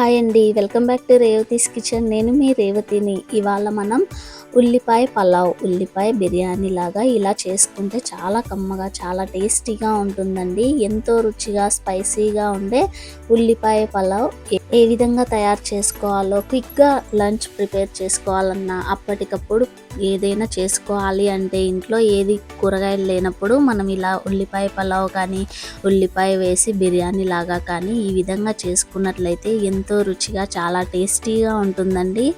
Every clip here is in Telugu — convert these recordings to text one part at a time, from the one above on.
హాయ్ అండి. Welcome back to Revathi's kitchen. నేను మీ రేవతిని. ఇవాళ మనం ఉల్లిపాయ పలావ్ ఉల్లిపాయ బిర్యానీ లాగా ఇలా చేసుకుంటే చాలా కమ్మగా చాలా టేస్టీగా ఉంటుందండి. ఎంతో రుచిగా స్పైసీగా ఉండే ఉల్లిపాయ పలావ్ ఏ- ఏ విధంగా తయారు చేసుకోవాలో క్విక్గా లంచ్ ప్రిపేర్ చేసుకోవాలన్నా అప్పటికప్పుడు ఏదైనా చేసుకోవాలి అంటే ఇంట్లో ఏది కూరగాయలు లేనప్పుడు మనం ఇలా ఉల్లిపాయ పలావ్ కానీ ఉల్లిపాయ వేసి బిర్యానీ లాగా కానీ ఈ విధంగా చేసుకున్నట్లయితే ఎంతో రుచిగా చాలా టేస్టీగా ఉంటుందండి.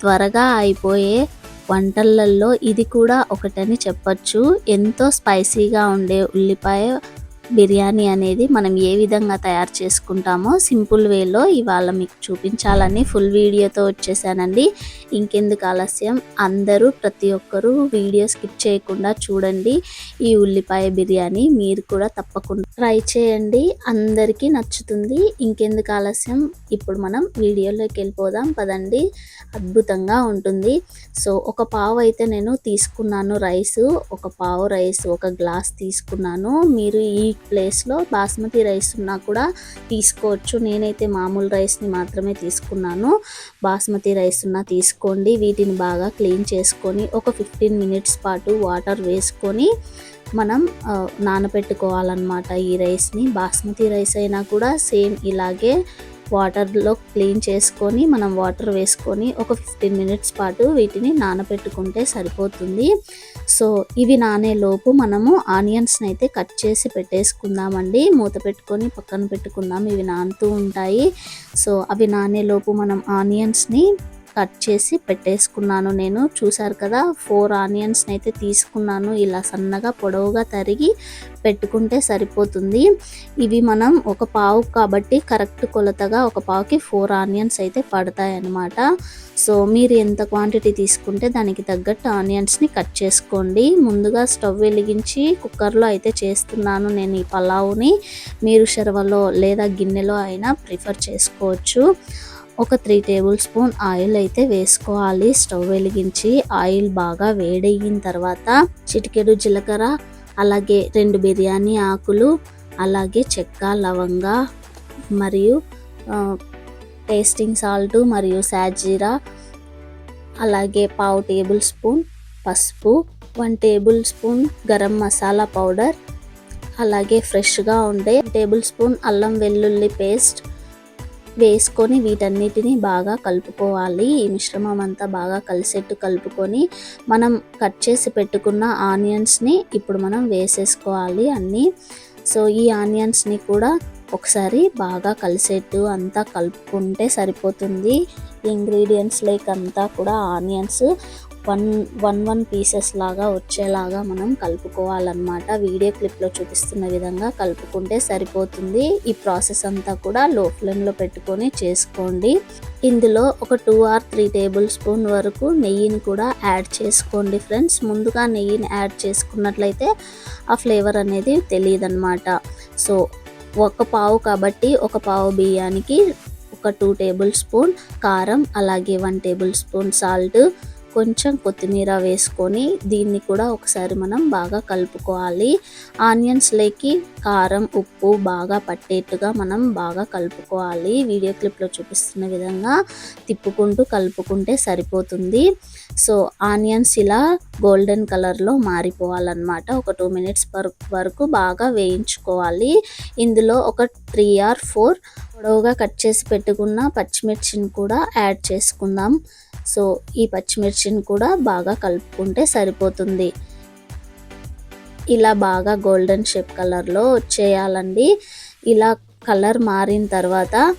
త్వరగా అయిపోయే వంటలలో ఇది కూడా ఒకటని చెప్పచ్చు. ఎంతో స్పైసీగా ఉండే ఉల్లిపాయ బిర్యానీ అనేది మనం ఏ విధంగా తయారు చేసుకుంటామో సింపుల్ వేలో ఇవాళ మీకు చూపించాలని ఫుల్ వీడియోతో వచ్చేసానండి. ఇంకెందుకు ఆలస్యం? అందరూ ప్రతి ఒక్కరూ వీడియో స్కిప్ చేయకుండా చూడండి. ఈ ఉల్లిపాయ బిర్యానీ మీరు కూడా తప్పకుండా ట్రై చేయండి. అందరికీ నచ్చుతుంది. ఇంకెందుకు ఆలస్యం? ఇప్పుడు మనం వీడియోలోకి వెళ్ళిపోదాం. పదండి. అద్భుతంగా ఉంటుంది. సో ఒక పావు అయితే నేను తీసుకున్నాను రైస్. ఒక పావు రైస్ ఒక గ్లాస్ తీసుకున్నాను. మీరు ఈ ప్లేస్లో బాస్మతి రైస్ ఉన్నా కూడా తీసుకోవచ్చు. నేనైతే మామూలు రైస్ని మాత్రమే తీసుకున్నాను. బాస్మతి రైస్ ఉన్నా తీసుకోండి. వీటిని బాగా క్లీన్ చేసుకొని ఒక ఫిఫ్టీన్ మినిట్స్ పాటు వాటర్ వేసుకొని మనం నానబెట్టుకోవాలన్నమాట ఈ రైస్ని. బాస్మతి రైస్ అయినా కూడా సేమ్ ఇలాగే వాటర్లో క్లీన్ చేసుకొని మనం వాటర్ వేసుకొని ఒక ఫిఫ్టీన్ మినిట్స్ పాటు వీటిని నానబెట్టుకుంటే సరిపోతుంది. సో ఇవి నానేలోపు మనము ఆనియన్స్ని అయితే కట్ చేసి పెట్టేసుకుందామండి. మూత పెట్టుకొని పక్కన పెట్టుకుందాం. ఇవి నానుతూ ఉంటాయి. సో అవి నానేలోపు మనం ఆనియన్స్ని కట్ చేసి పెట్టేసుకున్నాను నేను. చూసారు కదా ఫోర్ ఆనియన్స్ని అయితే తీసుకున్నాను. ఇలా సన్నగా పొడవుగా తరిగి పెట్టుకుంటే సరిపోతుంది. ఇవి మనం ఒక పావు కాబట్టి కరెక్ట్ కొలతగా ఒక పావుకి ఫోర్ ఆనియన్స్ అయితే పడతాయి అన్నమాట సో మీరు ఎంత క్వాంటిటీ తీసుకుంటే దానికి తగ్గట్టు ఆనియన్స్ని కట్ చేసుకోండి. ముందుగా స్టవ్ వెలిగించి కుక్కర్లో అయితే చేస్తున్నాను నేను ఈ పలావుని. మీరు షర్వలో లేదా గిన్నెలో అయినా ప్రిఫర్ చేసుకోవచ్చు. ఒక త్రీ టేబుల్ స్పూన్ ఆయిల్ అయితే వేసుకోవాలి. స్టవ్ వెలిగించి ఆయిల్ బాగా వేడయిన తర్వాత చిటికెడు జీలకర్ర అలాగే రెండు బిర్యానీ ఆకులు అలాగే చెక్క లవంగా మరియు టేస్టింగ్ సాల్ట్ మరియు సాజీరా అలాగే పావు టేబుల్ స్పూన్ పసుపు one tablespoon garam masala powder అలాగే ఫ్రెష్గా ఉండే టేబుల్ స్పూన్ అల్లం వెల్లుల్లి పేస్ట్ వేసుకొని వీటన్నిటిని బాగా కలుపుకోవాలి. ఈ మిశ్రమం అంతా బాగా కలిసేట్టు కలుపుకొని మనం కట్ చేసి పెట్టుకున్న ఆనియన్స్ని ఇప్పుడు మనం వేసేసుకోవాలి అన్నీ. సో ఈ ఆనియన్స్ని కూడా ఒకసారి బాగా కలిసేట్టు అంతా కలుపుకుంటే సరిపోతుంది. ఇంగ్రీడియంట్స్ లైక్ అంతా కూడా onions. One one one pieces లాగా వచ్చేలాగా మనం కలుపుకోవాలన్నమాట. వీడియో క్లిప్లో చూపిస్తున్న విధంగా కలుపుకుంటే సరిపోతుంది. ఈ ప్రాసెస్ అంతా కూడా లో ఫ్లేమ్లో పెట్టుకొని చేసుకోండి. ఇందులో ఒక two or three tablespoon వరకు నెయ్యిని కూడా యాడ్ చేసుకోండి ఫ్రెండ్స్. ముందుగా నెయ్యిని యాడ్ చేసుకున్నట్లయితే ఆ ఫ్లేవర్ అనేది తెలియదన్నమాట సో ఒక పావు కాబట్టి ఒక పావు బియ్యానికి ఒక టూ టేబుల్ స్పూన్ కారం అలాగే వన్ టేబుల్ స్పూన్ సాల్ట్ కొంచెం కొత్తిమీర వేసుకొని దీన్ని కూడా ఒకసారి మనం బాగా కలుపుకోవాలి. ఆనియన్స్లోకి కారం ఉప్పు బాగా పట్టేట్టుగా మనం బాగా కలుపుకోవాలి. వీడియో క్లిప్లో చూపిస్తున్న విధంగా తిప్పుకుంటూ కలుపుకుంటే సరిపోతుంది. సో ఆనియన్స్ ఇలా గోల్డెన్ కలర్లో మారిపోవాలన్నమాట. ఒక టూ మినిట్స్ వరకు బాగా వేయించుకోవాలి. ఇందులో ఒక త్రీ ఆర్ ఫోర్ పొడవుగా కట్ చేసి పెట్టుకున్న పచ్చిమిర్చిని కూడా యాడ్ చేసుకుందాం. సో ఈ పచ్చిమిర్చిని కూడా బాగా కలుపుకుంటే సరిపోతుంది. ఇలా బాగా గోల్డెన్ షేప్ కలర్లో వచ్చేయాలండి ఇలా కలర్ మారిన తర్వాత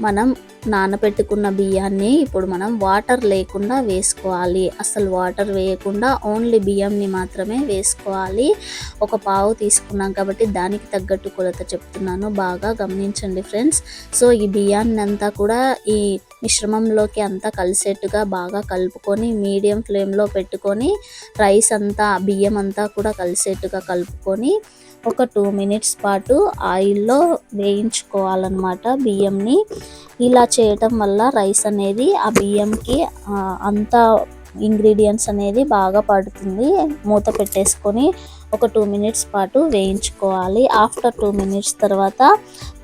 మనం నానబెట్టుకున్న బియ్యాన్ని ఇప్పుడు మనం వాటర్ లేకుండా వేసుకోవాలి. అసలు వాటర్ వేయకుండా ఓన్లీ బియ్యంని మాత్రమే వేసుకోవాలి. ఒక పావు తీసుకున్నాం కాబట్టి దానికి తగ్గట్టు కొలత చెప్తున్నాను. బాగా గమనించండి ఫ్రెండ్స్. సో ఈ బియ్యాన్ని అంతా కూడా ఈ మిశ్రమంలోకి అంతా కలిసేట్టుగా బాగా కలుపుకొని మీడియం ఫ్లేమ్లో పెట్టుకొని రైస్ అంతా బియ్యం అంతా కూడా కలిసేట్టుగా కలుపుకొని ఒక టూ మినిట్స్ పాటు ఆయిల్లో వేయించుకోవాలన్నమాట బియ్యంని. ఇలా చేయటం వల్ల రైస్ అనేది ఆ బియ్యంకి అంత ఇంగ్రీడియంట్స్ అనేది బాగా పడుతుంది. మూత పెట్టేసుకొని ఒక టూ మినిట్స్ పాటు వేయించుకోవాలి. ఆఫ్టర్ టూ మినిట్స్ తర్వాత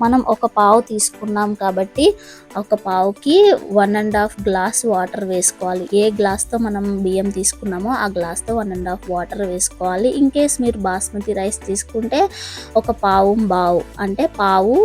మనం ఒక పావు తీసుకున్నాం కాబట్టి ఒక పావుకి one and half glass water వేసుకోవాలి. ఏ గ్లాస్తో మనం బియ్యం తీసుకున్నామో ఆ గ్లాస్తో వన్ అండ్ హాఫ్ వాటర్ వేసుకోవాలి. ఇన్ కేస్ మీరు బాస్మతి రైస్ తీసుకుంటే ఒక పావు బావు అంటే పావు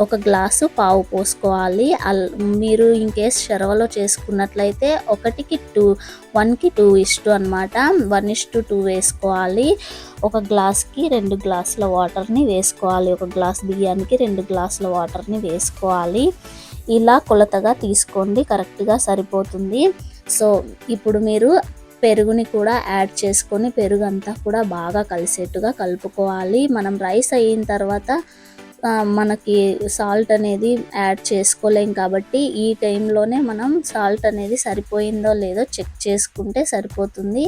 ఒక గ్లాసు పావు పోసుకోవాలి. అల్ మీరు ఇన్ కేస్ చేసుకున్నట్లయితే ఒకటికి టూ వన్కి టూ ఇస్టు అనమాట వన్ ఇస్టు టూ వేసుకోవాలి. ఒక గ్లాస్కి రెండు గ్లాసుల వాటర్ని వేసుకోవాలి. ఒక గ్లాస్ బియ్యానికి రెండు గ్లాసుల వాటర్ని వేసుకోవాలి. ఇలా కొలతగా తీసుకోండి. కరెక్ట్గా సరిపోతుంది. సో ఇప్పుడు మీరు పెరుగుని కూడా యాడ్ చేసుకొని పెరుగు అంతా కూడా బాగా కలిసేట్టుగా కలుపుకోవాలి. మనం రైస్ అయిన తర్వాత మనకి సాల్ట్ అనేది యాడ్ చేసుకోలేం కాబట్టి ఈ టైంలోనే మనం సాల్ట్ అనేది సరిపోయిందో లేదో చెక్ చేసుకుంటే సరిపోతుంది.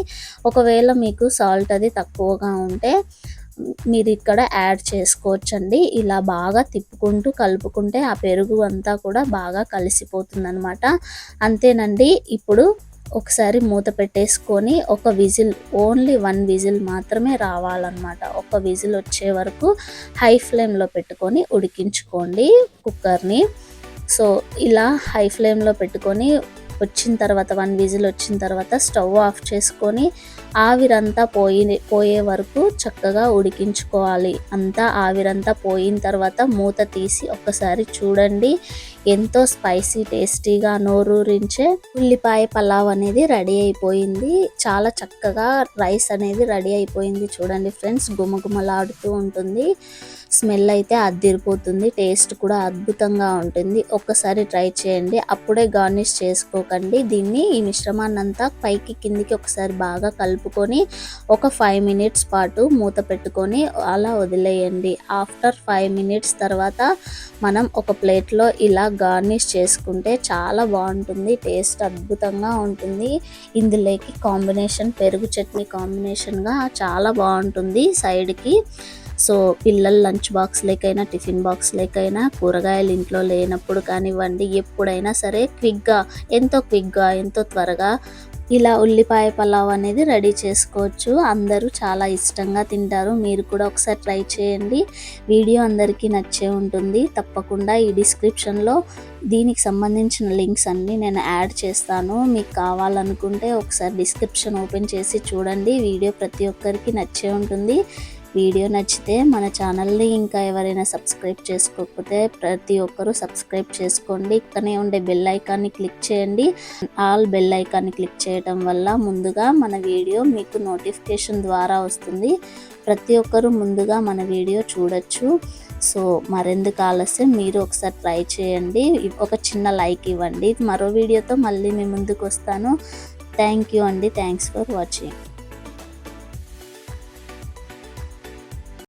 ఒకవేళ మీకు సాల్ట్ అది తక్కువగా ఉంటే మీరు ఇక్కడ యాడ్ చేసుకోవచ్చండి. ఇలా బాగా తిప్పుకుంటూ కలుపుకుంటే ఆ పెరుగు అంతా కూడా బాగా కలిసిపోతుంది అనమాట అంతేనండి. ఇప్పుడు ఒకసారి మూత పెట్టేసుకొని ఒక విజిల్ ఓన్లీ వన్ విజిల్ మాత్రమే రావాలన్నమాట. ఒక విజిల్ వచ్చే వరకు హై ఫ్లేమ్లో పెట్టుకొని ఉడికించుకోండి కుక్కర్ని. సో ఇలా హై ఫ్లేమ్లో పెట్టుకొని వచ్చిన తర్వాత వన్ విజిల్ వచ్చిన తర్వాత స్టవ్ ఆఫ్ చేసుకొని ఆవిరంతా పోయి పోయే వరకు చక్కగా ఉడికించుకోవాలి. అంతా ఆవిరంతా పోయిన తర్వాత మూత తీసి ఒక్కసారి చూడండి. ఎంతో స్పైసీ టేస్టీగా నోరూరించే ఉల్లిపాయ పలావ్ అనేది రెడీ అయిపోయింది. చాలా చక్కగా రైస్ అనేది రెడీ అయిపోయింది చూడండి ఫ్రెండ్స్. గుమగుమలాడుతూ ఉంటుంది. స్మెల్ అయితే అద్దిరిపోతుంది. టేస్ట్ కూడా అద్భుతంగా ఉంటుంది. ఒక్కసారి ట్రై చేయండి. అప్పుడే గార్నిష్ చేసుకోకండి. దీన్ని ఈ మిశ్రమాన్ని అంతా పైకి కిందికి ఒకసారి బాగా కలుపుకొని ఒక ఫైవ్ మినిట్స్ పాటు మూత పెట్టుకొని అలా వదిలేయండి. ఆఫ్టర్ ఫైవ్ మినిట్స్ తర్వాత మనం ఒక ప్లేట్లో ఇలా గార్నిష్ చేసుకుంటే చాలా బాగుంటుంది టేస్ట్ అద్భుతంగా ఉంటుంది. ఇందులోకి కాంబినేషన్ పెరుగు చట్నీ కాంబినేషన్గా చాలా బాగుంటుంది సైడ్కి. సో పిల్లల లంచ్ బాక్స్ లేకైనా టిఫిన్ బాక్స్ లేకైనా కూరగాయలు ఇంట్లో లేనప్పుడు కానివ్వండి ఎప్పుడైనా సరే క్విక్గా ఎంతో క్విక్గా ఎంతో త్వరగా ఇలా ఉల్లిపాయ పలావ్ అనేది రెడీ చేసుకోవచ్చు. అందరూ చాలా ఇష్టంగా తింటారు. మీరు కూడా ఒకసారి ట్రై చేయండి. వీడియో అందరికీ నచ్చే ఉంటుంది. తప్పకుండా ఈ డిస్క్రిప్షన్లో దీనికి సంబంధించిన లింక్స్ అన్నీ నేను యాడ్ చేస్తాను. మీకు కావాలనుకుంటే ఒకసారి డిస్క్రిప్షన్ ఓపెన్ చేసి చూడండి. వీడియో ప్రతి ఒక్కరికి నచ్చే ఉంటుంది. వీడియో నచ్చితే మన ఛానల్ని ఇంకా ఎవరైనా సబ్స్క్రైబ్ చేసుకోకపోతే ప్రతి ఒక్కరూ సబ్స్క్రైబ్ చేసుకోండి. ఇక్కడనే ఉండే బెల్ ఐకాన్ని క్లిక్ చేయండి. ఆల్ బెల్ ఐకాన్ని క్లిక్ చేయడం వల్ల ముందుగా మన వీడియో మీకు నోటిఫికేషన్ ద్వారా వస్తుంది. ప్రతి ఒక్కరూ ముందుగా మన వీడియో చూడొచ్చు. సో మరెందుకు ఆలస్యం? మీరు ఒకసారి ట్రై చేయండి. ఒక చిన్న లైక్ ఇవ్వండి. మరో వీడియోతో మళ్ళీ మీ ముందుకు వస్తాను. థ్యాంక్ యూ అండి. Thanks for watching.